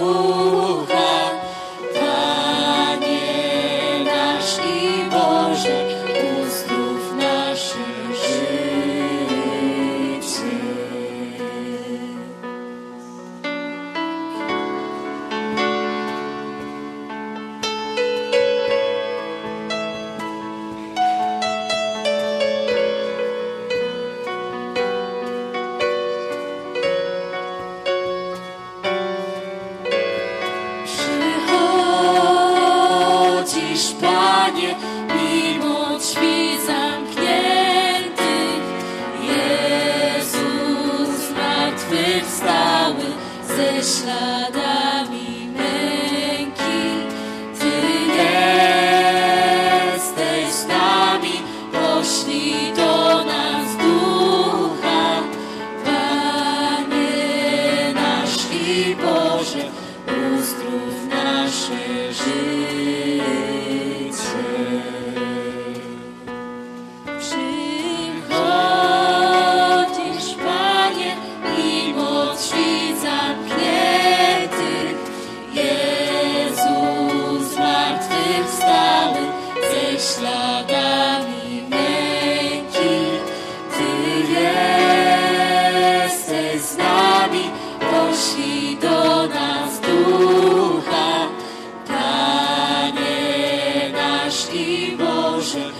Oh. Śladami męki. Ty jesteś z nami, poślij do nas ducha. Panie nasz i Boże, uzdrów nasze życie. Śladami męki. Ty jesteś z nami, poślij do nas ducha. Panie nasz i Boże,